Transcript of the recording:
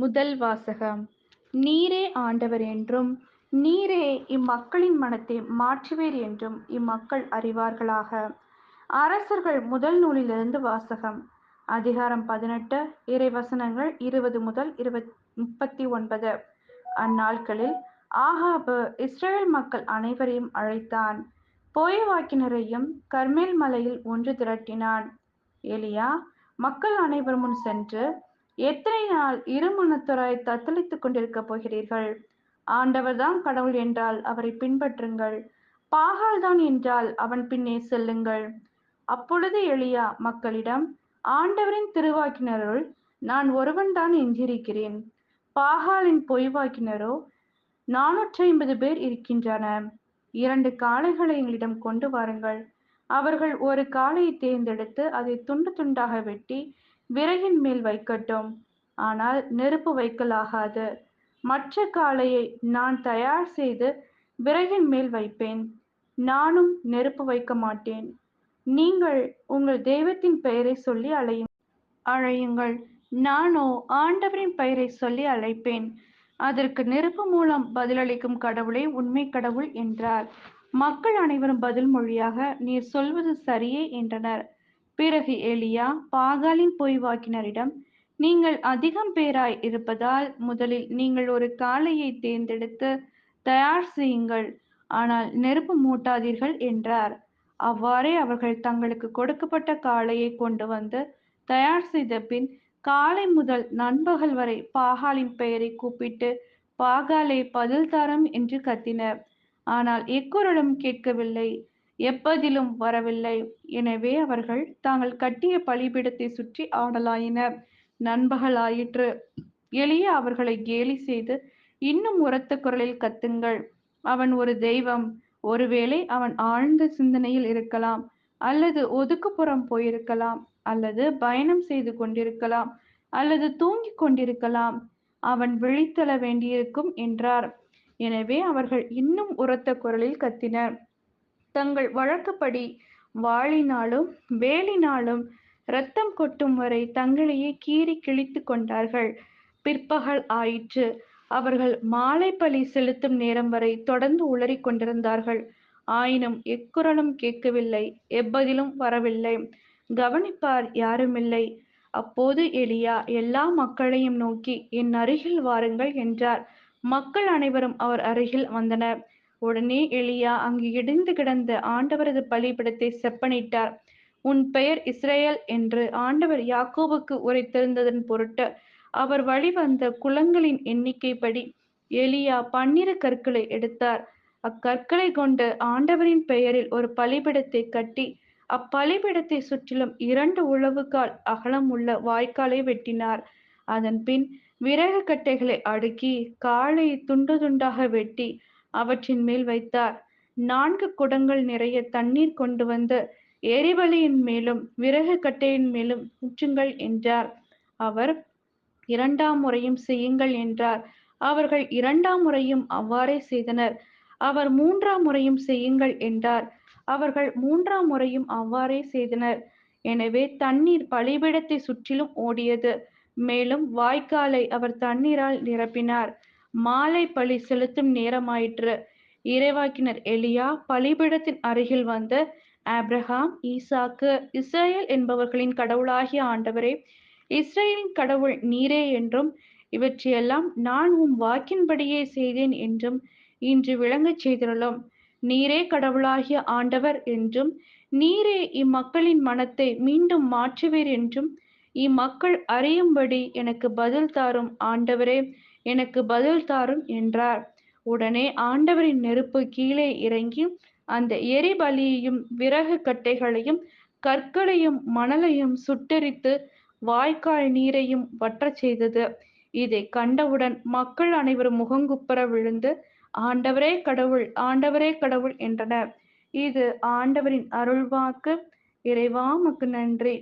முதல் வாசகம். நீரே ஆண்டவர் என்றும் நீரே இம்மக்களின் மனத்தை மாற்றுவீர் என்றும் இம்மக்கள் அறிவார்களாக. அரசர்கள் முதல் நூலிலிருந்து வாசகம். அதிகாரம் பதினெட்டு இறைவசனங்கள் இருபது முதல் இருபத் முப்பத்தி ஒன்பது. அந்நாட்களில் ஆகாபு இஸ்ரேல் மக்கள் அனைவரையும் அழைத்தான். போயவாக்கினரையும் கர்மேல் மலையில் ஒன்று திரட்டினான். எலியா மக்கள் அனைவர் முன் சென்று எத்தனை நாள் இருமனத்துராய் தத்தளித்துக் கொண்டிருக்கப் போகிறீர்கள்? ஆண்டவர் தான் கடவுள் என்றால் அவரை பின்பற்றுங்கள். பாகால் தான் என்றால் அவன் பின்னே செல்லுங்கள். அப்பொழுது எளியா மக்களிடம் ஆண்டவரின் திருவாக்கினருள் நான் ஒருவன்தான் எஞ்சியிருக்கிறேன் பாகாலின் பொய்வாக்கினரோ நானூற்றி ஐம்பது பேர் இருக்கின்றன இரண்டு காளைகளை எங்களிடம் கொண்டு வாருங்கள். அவர்கள் ஒரு காளையை தேர்ந்தெடுத்து அதை துண்டு துண்டாக வெட்டி விறகின் மேல் வைக்கட்டும். ஆனால் நெருப்பு வைக்கலாகாது. மற்ற காளையை நான் தயார் செய்து விறகின் மேல் வைப்பேன். நானும் நெருப்பு வைக்க மாட்டேன். நீங்கள் உங்கள் தெய்வத்தின் பெயரை சொல்லி அழையும் அழையுங்கள். நானோ ஆண்டவரின் பெயரை சொல்லி அழைப்பேன். அதற்கு நெருப்பு மூலம் பதிலளிக்கும் கடவுளே உண்மை கடவுள் என்றார். மக்கள் அனைவரும் பதில் மொழியாக நீர் சொல்வது சரியே என்றனர். பிறகு எலியா பாகாலின் பொய்வாக்கினரிடம் நீங்கள் அதிகம் பேராய் இருப்பதால் முதலில் நீங்கள் ஒரு காளையை தேர்ந்தெடுத்து தயார் செய்யுங்கள். ஆனால் நெருப்பு மூட்டாதீர்கள் என்றார். அவ்வாறே அவர்கள் தங்களுக்கு கொடுக்கப்பட்ட காளையை கொண்டு வந்து தயார் செய்த பின் காலை முதல் நண்பகல் வரை பாகாலின் பெயரை கூப்பிட்டு பாகாலே பதில் தரம் என்று கத்தினர். ஆனால் எக்குரலும் கேட்கவில்லை. எப்பதிலும் வரவில்லை. எனவே அவர்கள் தாங்கள் கட்டிய பலிபீடத்தை சுற்றி ஆடலாயினர். நண்பகல் ஆயிற்று எளிய அவர்களை கேலி செய்து இன்னும் உரத்த குரலில் கத்துங்கள். அவன் ஒரு தெய்வம். ஒருவேளை அவன் ஆழ்ந்த சிந்தனையில் இருக்கலாம். அல்லது ஒதுக்குப்புறம் போயிருக்கலாம். அல்லது பயணம் செய்து கொண்டிருக்கலாம். அல்லது தூங்கிக் கொண்டிருக்கலாம். அவன் விழித்தெழ வேண்டியிருக்கும் என்றார். எனவே அவர்கள் இன்னும் உரத்த குரலில் கத்தினர். தங்கள் வழக்கப்படி வாளினாலும் வேலினாலும் இரத்தம் கொட்டும் வரை தங்களையே கீறி கிழித்து கொண்டார்கள். பிற்பகல் ஆயிற்று. அவர்கள் மாலை பலி செலுத்தும் நேரம் வரை தொடர்ந்து உளறி கொண்டிருந்தார்கள். ஆயினும் எக்குரலும் கேட்கவில்லை எப்பதிலும் வரவில்லை. கவனிப்பார் யாருமில்லை. அப்போது எலியா எல்லா மக்களையும் நோக்கி என் அருகில் வாருங்கள் என்றார். மக்கள் அனைவரும் அவர் அருகில் வந்தனர். உடனே எலியா அங்கு இடிந்து கிடந்த ஆண்டவரது பலிபிடத்தை செப்பனிட்டார். உன் பெயர் இஸ்ரேல் என்று ஆண்டவர் யாக்கோபுக்கு உரைத்திருந்ததன் பொருட்டு அவர் வழிவந்த குளங்களின் எண்ணிக்கைப்படி எலியா பன்னிரு கற்களை எடுத்தார். அக்கற்களை கொண்டு ஆண்டவரின் பெயரில் ஒரு பலிபிடத்தை கட்டி அப்பலிபிடத்தை சுற்றிலும் இரண்டு உழவுகால் அகலம் உள்ள வாய்க்காலை வெட்டினார். அதன் பின் விறகு கட்டைகளை அடுக்கி காலை துண்டு துண்டாக வெட்டி அவற்றின் மேல் வைத்தார். நான்கு குடங்கள் நிறைய தண்ணீர் கொண்டு வந்து எரிவலியின் மேலும் விறகு கட்டையின் மேலும் ஊற்றுங்கள் என்றார். அவர் இரண்டாம் முறையும் செய்யுங்கள் என்றார். அவர்கள் இரண்டாம் முறையும் அவ்வாறே செய்தனர். அவர் மூன்றாம் முறையும் செய்யுங்கள் என்றார். அவர்கள் மூன்றாம் முறையும் அவ்வாறே செய்தனர். எனவே தண்ணீர் பலிபிடத்தை சுற்றிலும் ஓடியது. மேலும் வாய்க்காலை அவர் தண்ணீரால் நிரப்பினார். மாலை பழி செலுத்தும் நேரமாயிற்று. இறைவாக்கினர் எலியா பலிபிடத்தின் அருகில் வந்த ஆப்ரஹாம் ஈசாக்கு இஸ்ரேல் என்பவர்களின் கடவுளாகிய ஆண்டவரே இஸ்ரேலின் கடவுள் நீரே என்றும் இவற்றையெல்லாம் நான் உம் வாக்கின்படியே செய்தேன் என்றும் இன்று விளங்கச் செய்துள்ளோம் நீரே கடவுளாகிய ஆண்டவர் என்றும் நீரே இம்மக்களின் மனத்தை மீண்டும் மாற்றுவீர் என்றும் இம்மக்கள் அறியும்படி எனக்கு பதில் தாரும் ஆண்டவரே எனக்கு பதில் தாரும் என்றார். உடனே ஆண்டவரின் நெருப்பு கீழே இறங்கி அந்த எரிபலியையும் விறகு கட்டைகளையும் கற்களையும் மணலையும் சுட்டெரித்து வாய்க்கால் நீரையும் வற்றச் செய்தது. இதை கண்டவுடன் மக்கள் அனைவரும் முகங்குப்புற விழுந்து ஆண்டவரே கடவுள் ஆண்டவரே கடவுள் என்றனர். இது ஆண்டவரின் அருள்வாக்கு. இறைவாமக்கு நன்றி.